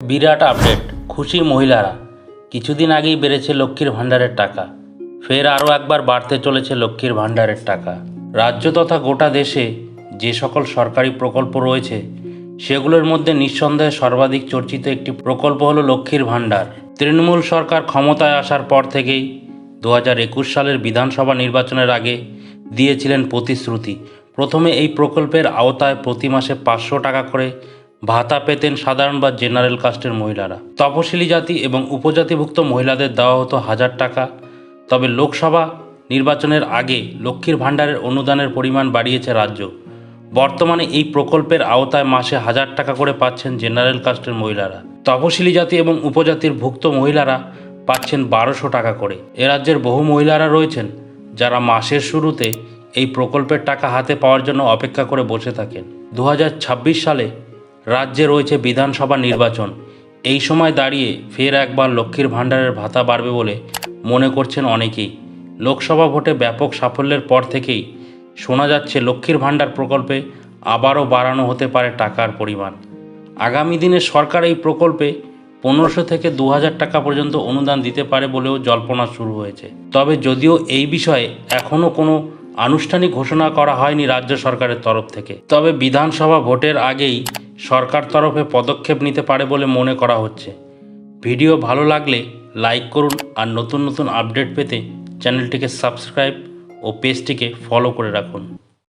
বিরাট update, খুশি মহিলারা। কিছুদিন আগেই বেড়েছে লক্ষ্মীর ভাণ্ডারের টাকা। ফের আরও একবার বাড়তে চলেছে লক্ষ্মীর ভাণ্ডারের টাকা। রাজ্য তথা গোটা দেশে যে সকল সরকারি প্রকল্প রয়েছে, সেগুলোর মধ্যে নিঃসন্দেহে সর্বাধিক চর্চিত একটি প্রকল্প হলো লক্ষ্মীর ভাণ্ডার। তৃণমূল সরকার ক্ষমতায় আসার পর থেকেই দু একুশ সালের বিধানসভা নির্বাচনের আগে দিয়েছিলেন প্রতিশ্রুতি। প্রথমে এই প্রকল্পের আওতায় প্রতি মাসে পাঁচশো টাকা করে ভাতা পেতেন সাধারণ বা জেনারেল কাস্টের মহিলারা। তপশিলি জাতি এবং উপজাতিভুক্ত মহিলাদের দেওয়া হতো হাজার টাকা। তবে লোকসভা নির্বাচনের আগে লক্ষ্মীর ভাণ্ডারের অনুদানের পরিমাণ বাড়িয়েছে রাজ্য। বর্তমানে এই প্রকল্পের আওতায় মাসে হাজার টাকা করে পাচ্ছেন জেনারেল কাস্টের মহিলারা। তপশিলি জাতি এবং উপজাতির ভুক্ত মহিলারা পাচ্ছেন বারোশো টাকা করে। এ রাজ্যের বহু মহিলারা রয়েছেন যারা মাসের শুরুতে এই প্রকল্পের টাকা হাতে পাওয়ার জন্য অপেক্ষা করে বসে থাকেন। দু হাজার ছাব্বিশ সালে রাজ্যে রয়েছে বিধানসভা নির্বাচন। এই সময় দাঁড়িয়ে ফের একবার লক্ষ্মীর ভাণ্ডারের ভাতা বাড়বে বলে মনে করছেন অনেকেই। লোকসভা ভোটে ব্যাপক সাফল্যের পর থেকেই শোনা যাচ্ছে লক্ষ্মীর ভাণ্ডার প্রকল্পে আবারও বাড়ানো হতে পারে টাকার পরিমাণ। আগামী দিনে সরকার এই প্রকল্পে পনেরোশো থেকে দু হাজার টাকা পর্যন্ত অনুদান দিতে পারে বলেও জল্পনা শুরু হয়েছে। তবে যদিও এই বিষয়ে এখনও কোনো আনুষ্ঠানিক ঘোষণা করা হয়নি রাজ্য সরকারের তরফ থেকে। তবে বিধানসভা ভোটের আগেই সরকার তরফে পদক্ষেপ নিতে পারে বলে মনে করা হচ্ছে। ভিডিও ভালো লাগলে লাইক করুন আর নতুন নতুন আপডেট পেতে চ্যানেলটিকে সাবস্ক্রাইব ও পেজটিকে ফলো করে রাখুন।